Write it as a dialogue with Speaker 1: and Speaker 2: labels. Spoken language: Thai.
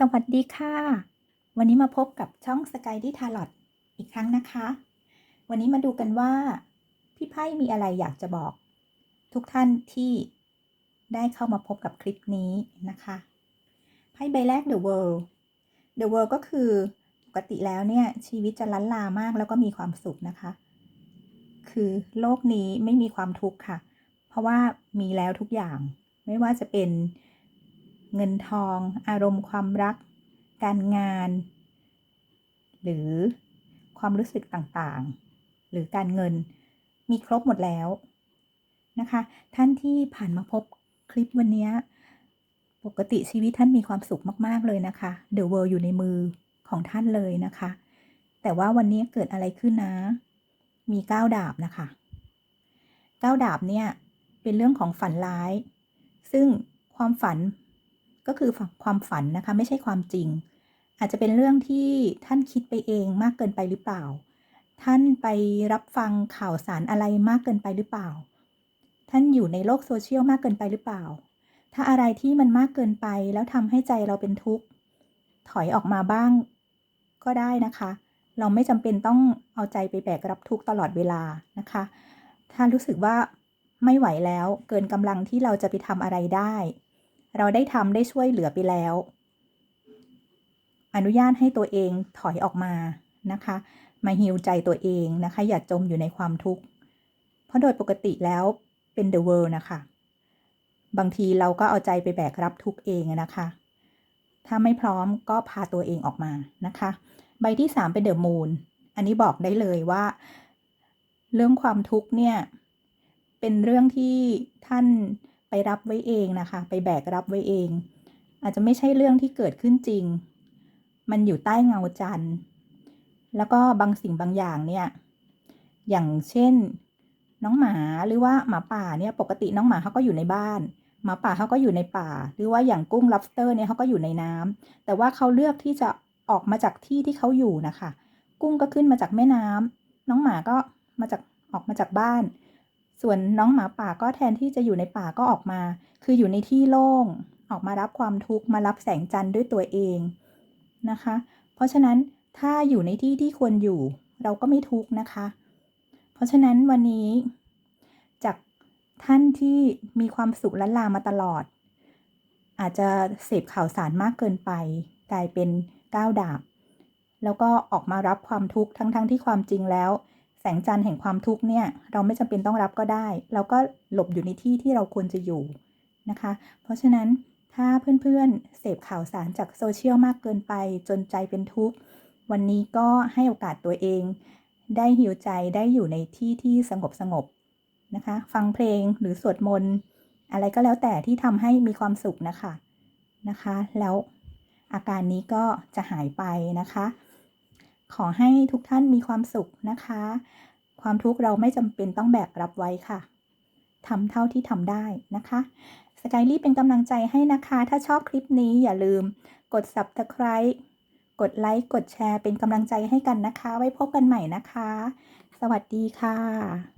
Speaker 1: สวัสดีค่ะ วันนี้มาพบกับช่องสกายที่ทาร์ลอตอีกครั้งนะคะ วันนี้มาดูกันว่า พี่ไพ่มีอะไรอยากจะบอก ทุกท่านที่ได้เข้ามาพบกับคลิปนี้นะคะไพ่ใบแรก The World The World ก็คือปกติแล้วเนี่ย ชีวิตจะล้นลามากแล้วก็มีความสุขนะคะ คือโลกนี้ไม่มีความทุกข์ค่ะ เพราะว่ามีแล้วทุกอย่างไม่ว่าจะเป็น เงินทอง อารมณ์ความรัก การงาน หรือความรู้สึกต่างๆ หรือการเงินมีครบหมดแล้วนะคะ ท่านที่ผ่านมาพบคลิปวันนี้ปกติชีวิตท่านมีความสุขมาก ๆ เลยนะคะ The World อยู่ในมือของท่านเลยนะคะ แต่ว่าวันนี้เกิดอะไรขึ้นนะ มีก้าวดาบนะคะก้าวดาบเนี่ยเป็นเรื่องของฝันร้าย ซึ่งความฝัน ก็คือความฝันนะคะ ไม่ใช่ความจริง อาจจะเป็นเรื่องที่ท่านคิดไปเองมากเกินไปหรือเปล่า ท่านไปรับฟังข่าวสารอะไรมากเกินไปหรือเปล่า ท่านอยู่ในโลกโซเชียลมากเกินไปหรือเปล่า ถ้าอะไรที่มันมากเกินไปแล้วทำให้ใจเราเป็นทุกข์ถอยออกมาบ้างก็ได้นะคะ เราไม่จำเป็นต้องเอาใจไปแบกรับทุกข์ตลอดเวลานะคะ ถ้ารู้สึกว่าไม่ไหวแล้วเกินกำลังที่เราจะไปทำอะไรได้ เราได้ทำได้ช่วยเหลือไปแล้ว อนุญาตให้ตัวเองถอยออกมานะคะ มาฮิวใจตัวเองนะคะ อย่าจมอยู่ในความทุกข์ เพราะโดยปกติแล้วเป็นเดอะเวิลด์นะคะ บางทีเราก็เอาใจไปแบกรับทุกเองนะคะ ถ้าไม่พร้อมก็พาตัวเองออกมานะคะ ใบที่สามเป็นเดอะมูนอันนี้บอกได้เลยว่า เรื่องความทุกข์เนี่ย เป็นเรื่องที่ท่าน ไปรับไว้เองนะคะ ไปแบกรับไว้เอง อาจจะไม่ใช่เรื่องที่เกิดขึ้นจริง มันอยู่ใต้เงาจันทร์ แล้วก็บางสิ่งบางอย่างเนี่ย อย่างเช่น น้องหมาหรือว่าหมาป่าเนี่ยปกติน้องหมาเขาก็อยู่ในบ้านหมาป่าเขาก็อยู่ในป่า หรือว่าอย่างกุ้ง lobster เนี่ยเขาก็อยู่ในน้ำแต่ว่าเขาเลือกที่จะออกมาจากที่ที่เขาอยู่นะคะ กุ้งก็ขึ้นมาจากแม่น้ำน้องหมาก็มาจากออกมาจากบ้าน ส่วนน้องหมาป่าก็แทนที่จะอยู่ในป่าก็ออกมา คืออยู่ในที่โล่ง ออกมารับความทุกข์มารับแสงจันทร์ด้วยตัวเองนะคะ เพราะฉะนั้นถ้าอยู่ในที่ที่ควรอยู่ เราก็ไม่ทุกข์นะคะ เพราะฉะนั้นวันนี้ จากท่านที่มีความสุขละลามาตลอด อาจจะเสพข่าวสารมากเกินไป กลายเป็นก้าวดาบ แล้วก็ออกมารับความทุกข์ทั้งๆทที่ความจริงแล้ว แสงจันทร์แห่งความทุกข์เนี่ยเราไม่จำเป็นต้องรับก็ได้ เราก็หลบอยู่ในที่ที่เราควรจะอยู่นะคะ เพราะฉะนั้นถ้าเพื่อนๆเสพข่าวสารจากโซเชียลมากเกินไปจนใจเป็นทุกข์ วันนี้ก็ให้โอกาสตัวเอง ได้หิวใจได้อยู่ในที่ที่สงบสงบนะคะ ฟังเพลงหรือสวดมนต์อะไรก็แล้วแต่ที่ทำให้มีความสุขนะคะนะคะ แล้วอาการนี้ก็จะหายไปนะคะ ขอให้ทุกท่านมีความสุขนะคะ ความทุกข์เราไม่จำเป็นต้องแบกรับไว้ค่ะทำเท่าที่ทำได้นะคะสกายลี่เป็นกำลังใจให้นะคะ ถ้าชอบคลิปนี้อย่าลืมกด subscribe กดไลค์กดแชร์เป็นกำลังใจให้กันนะคะ ไว้พบกันใหม่นะคะ สวัสดีค่ะ